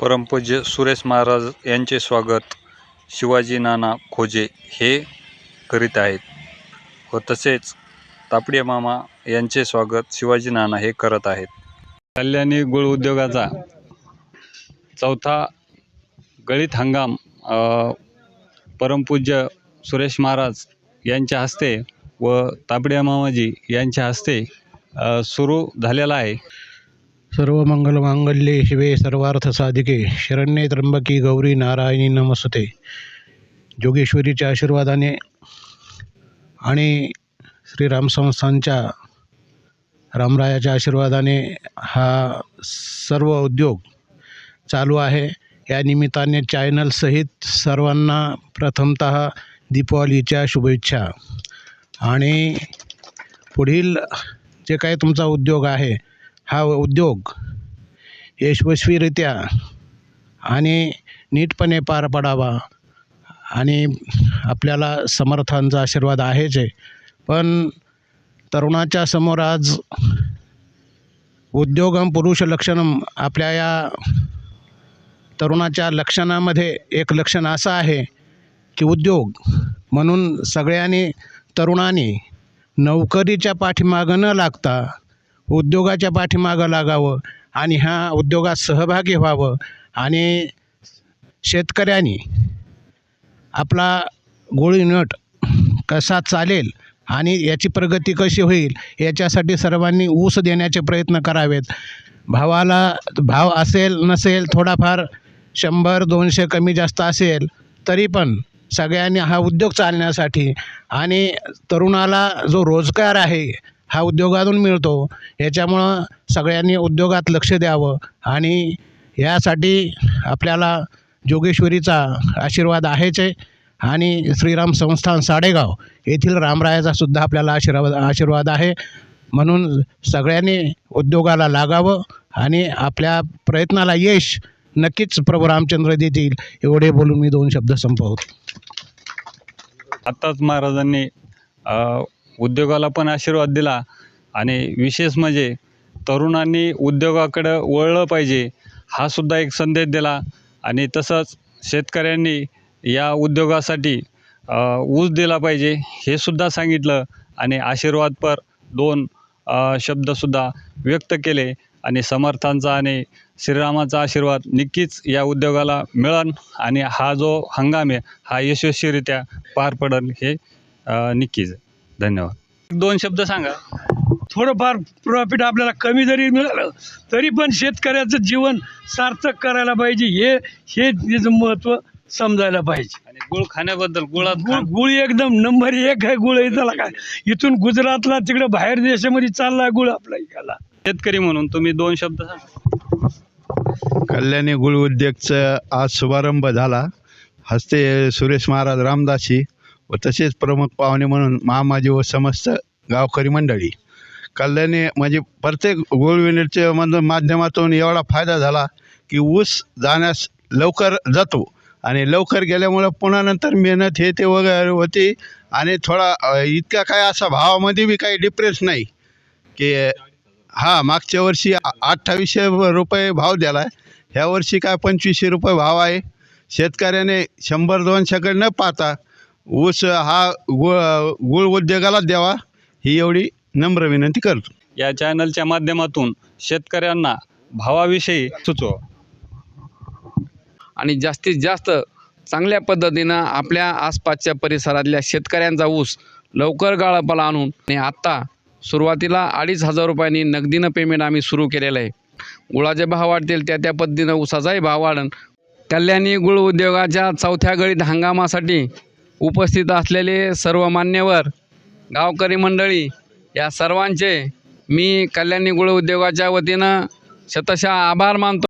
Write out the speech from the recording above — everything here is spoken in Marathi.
परमपूज्य सुरेश महाराज यांचे स्वागत शिवाजी नाना खोजे हे करीत आहेत. व तसेच तापडिया मामा यांचे स्वागत शिवाजी नाना हे करत आहेत. कल्याणी गुळ उद्योगाचा चौथा गळीत हंगाम परमपूज्य सुरेश महाराज यांच्या हस्ते व तापडिया मामाजी यांच्या हस्ते सुरू झालेला आहे. सर्व मंगल मांगल्ये शिवे सर्वार्थ साधिके शरण्ये त्र्यंबकी गौरी नारायणी नमस्ते जोगेश्वरीच्या आशीर्वादाने आणि श्रीराम संस्थानच्या रामरायाच्या आशीर्वादाने हा सर्व उद्योग चालू आहे. या निमित्ताने चॅनलसहित सर्वांना प्रथमत दीपावलीच्या शुभेच्छा. आणि पुढील जे काही तुमचा उद्योग आहे हा उद्योग यशस्वीरित्या आणि नीटपणे पार पडावा आणि आपल्याला समर्थांचा आशीर्वाद आहेच आहे. पण तरुणाच्या समोर आज उद्योगम पुरुष लक्षणम आपल्या या तरुणाच्या लक्षणामध्ये एक लक्षण असं आहे की उद्योग म्हणून सगळ्यांनी तरुणांनी नोकरीच्या पाठीमागं न लागता उद्योगाच्या पाठीमागं लागावं आणि ह्या उद्योगात सहभागी व्हावं. आणि शेतकऱ्यांनी आपला गोळी नट कसा चालेल आणि याची प्रगती कशी होईल याच्यासाठी सर्वांनी ऊस देण्याचे प्रयत्न करावेत. भावाला भाव असेल नसेल थोडाफार शंभर दोनशे कमी जास्त असेल तरी पण सगळ्यांनी हा उद्योग चालण्यासाठी आणि तरुणाला जो रोजगार आहे हा उद्योगातून मिळतो. याच्यामुळं सगळ्यांनी उद्योगात लक्ष द्यावं आणि यासाठी आपल्याला जोगेश्वरीचा आशीर्वाद आहेच आहे आणि श्रीराम संस्थान साडेगाव येथील रामरायाचा सुद्धा आपल्याला आशीर्वाद आशीर्वाद आहे. म्हणून सगळ्यांनी उद्योगाला लागावं आणि आपल्या प्रयत्नाला यश नक्कीच प्रभू रामचंद्र देतील. एवढे बोलून मी दोन शब्द संपवतो. आत्ताच महाराजांनी उद्योगाला पण आशीर्वाद दिला. आणि विशेष म्हणजे तरुणांनी उद्योगाकडं वळलं पाहिजे हा सुद्धा एक संदेश दिला. आणि तसंच शेतकऱ्यांनी या उद्योगासाठी ऊस दिला पाहिजे हे सुद्धा सांगितलं. आणि आशीर्वादपर दोन शब्दसुद्धा व्यक्त केले. आणि समर्थांचा आणि श्रीरामाचा आशीर्वाद नक्कीच या उद्योगाला मिळन. आणि हा जो हंगाम आहे हा यशस्वीरित्या पार पडन हे अ, नक्कीच धन्यवाद. दोन शब्द सांगा. थोडंफार प्रॉफिट आपल्याला कमी जरी मिळालं तरी पण शेतकऱ्याचं जीवन सार्थक करायला पाहिजे. हे हे त्याचं महत्त्व समजायला पाहिजे. आणि गुळ खाण्याबद्दल गुळात गुळ गुळ एकदम नंबर एक आहे गुळ. इथला काय? इथून गुजरातला तिकडे बाहेर देशामध्ये चालला गुळ आपला इकडला. शेतकरी म्हणून तुम्ही दोन शब्द सांगा. कल्याणी गुळ उद्योगचा आज शुभारंभ झाला. हस्ते सुरेश महाराज रामदासी व तसेच प्रमुख पाहुणे म्हणून महामाजी व समस्त गावकरी मंडळी. कल्याणी म्हणजे प्रत्येक गुळ युनिटच्या माध्यमातून एवढा फायदा झाला की ऊस जाण्यास लवकर जातो आणि लवकर गेल्यामुळं पुन्हा नंतर मेहनत हे ते वगैरे होते आणि थोडा इतका काय असा भावामध्ये बी काही डिप्रेस नाही की हां मागच्या वर्षी आ- अठ्ठावीसशे रुपये भाव दिला आहे ह्या वर्षी काय पंचवीसशे रुपये भाव आहे. शेतकऱ्याने शंभर दोनशेकडे न पाहता ऊस हा गुळ गुळ उद्योगाला द्यावा ही एवढी नम्र विनंती करतो. या चॅनलच्या माध्यमातून शेतकऱ्यांना भावाविषयी सुचवा. आणि जास्तीत जास्त चांगल्या पद्धतीनं आपल्या आसपासच्या परिसरातल्या शेतकऱ्यांचा ऊस लवकर गाळपाला आणून आणि आत्ता सुरुवातीला अडीच हजार रुपयांनी नगदीनं पेमेंट आम्ही सुरू केलेलं आहे. गुळाचे भाव वाढतील त्या त्या पद्धतीनं ऊसाचाही भाव वाढन. कल्याणी गुळ उद्योगाच्या चौथ्या गळीत हंगामासाठी उपस्थित असलेले सर्व मान्यवर गावकरी मंडळी या सर्वांचे मी कल्याणी गुळ उद्योगाच्या वतीनं शतशः आभार मानतो.